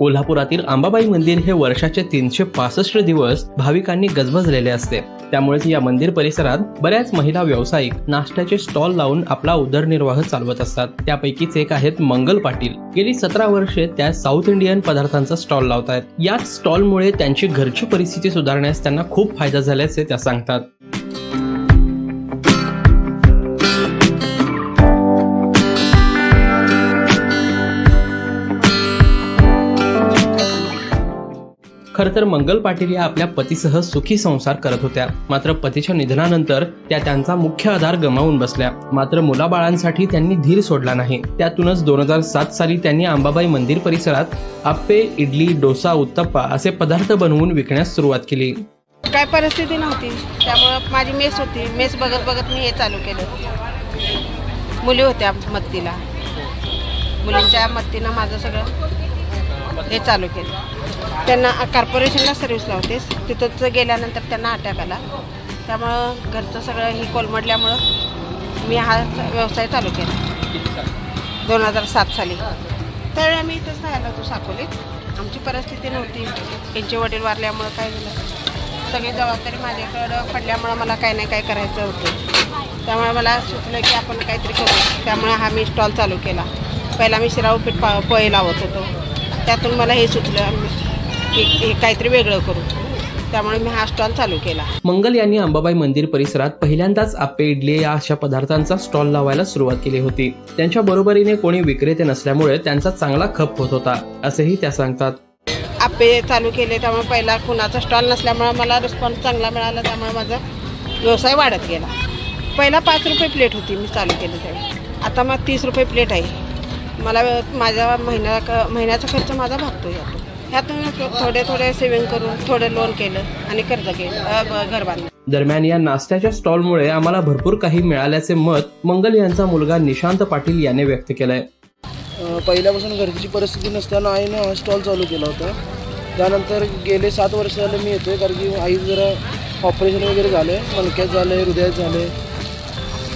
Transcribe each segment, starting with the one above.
कोल्हापुरातील अंबाबाई मंदिर हे वर्षाचे तीनशे पासष्ट दिवस भाविकांनी गजबजलेले असते. त्यामुळेच या मंदिर परिसरात बऱ्याच महिला व्यावसायिक नाश्त्याचे स्टॉल लावून आपला उदरनिर्वाह चालवत असतात. त्यापैकीच एक आहेत मंगल पाटील. गेली सतरा वर्षे त्या साऊथ इंडियन पदार्थांचा स्टॉल लावत आहेत याच स्टॉलमुळे त्यांची घरची परिस्थिती सुधारण्यास त्यांना खूप फायदा झाल्याचे त्या सांगतात. खरं तर मंगल पाटील या आपल्या पतीसह सुखी संसार करत होत्या. मात्र पतीच्या निधनानंतर त्या त्यांचा मुख्य आधार गमावून बसल्या. मात्र मुलाबाळांसाठी त्यांनी धीर सोडला नाही. त्यातूनच दोन हजार सात साली त्यांनी अंबाबाई मंदिर परिसरात आप्पे इडली डोसा उत्तप्पा असे पदार्थ बनवून विकण्यास सुरुवात केली. काय परिस्थिती नव्हती. त्यामुळं माझी मेस होती. मेस बघत बघत मी हे चालू केलं. मुली होत्या मत्तीला. मुलींच्या मत्तीनं माझं सगळं हे चालू केलं. त्यांना कॉर्पोरेशनला सर्व्हिस होतेस तिथंच गेल्यानंतर त्यांना अटॅक आला. त्यामुळं घरचं सगळं ही कोलमडल्यामुळं मी हा व्यवसाय चालू केला. दोन हजार सात साली. तर आम्ही इथंच राहिला होतो साकोलीत. आमची परिस्थिती नव्हती. त्यांचे वडील वारल्यामुळं काय झालं? सगळी जबाबदारी माझ्याकडं पडल्यामुळं मला काही नाही काय करायचं होतं. त्यामुळे मला सुचलं की आपण काहीतरी करू त्यामुळे हा मी स्टॉल चालू केला. पहिला मी शिराऊ पीठ पा पोहे लावत होतो. त्यातून मला हे सुचलं की हे काहीतरी वेगळं करू. त्यामुळे मी हा स्टॉल चालू केला. मंगल यांनी अंबाबाई मंदिर परिसरात पहिल्यांदाच आप्पे इडली या अशा पदार्थांचा स्टॉल लावायला सुरुवात केली होती. त्यांच्या बरोबरीने कोणी विक्रेते नसल्यामुळे त्यांचा चांगला खप होत होता असेही त्या सांगतात. आप्पे चालू केले त्यामुळे पहिला कुणाचा स्टॉल नसल्यामुळे मला रिस्पॉन्स चांगला मिळाला त्यामुळे माझा व्यवसाय वाढत गेला. पहिला पाच रुपये प्लेट होती मी चालू केलं त्यावेळी. आता मग तीस रुपये प्लेट आहे. मला माझ्या महिन्या महिन्याचा खर्च माझा भागतो यातून ह्यातून थोडे थोडे सेविंग करून थोडे लोन केलं आणि कर्ज केलं घर बांधलं. दरम्यान या नाश्त्याच्या स्टॉलमुळे आम्हाला भरपूर काही मिळाल्याचे मत मंगल यांचा मुलगा निशांत पाटील याने व्यक्त केलंय. पहिल्यापासून घरची परिस्थिती नसताना आईने हा स्टॉल चालू केला होता. त्यानंतर गेले सात वर्ष झाले मी येतोय कारण की आई जरा ऑपरेशन वगैरे झाले मणक्यात झाले हृदयात झाले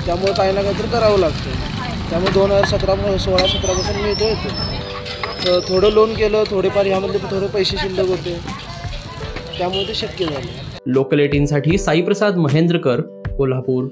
त्यामुळे काही ना काहीतरी करावं लागतं त्यामुळे दोन हजार सतरा सोळा सतरापासून मी इथं येतो. थोडं लोन केलं थोडेफार ह्यामध्ये थोडे पैसे शिल्लक होते. त्यामुळे ते शक्य झालं. लोकल एटीनसाठी साईप्रसाद महेंद्रकर कोल्हापूर.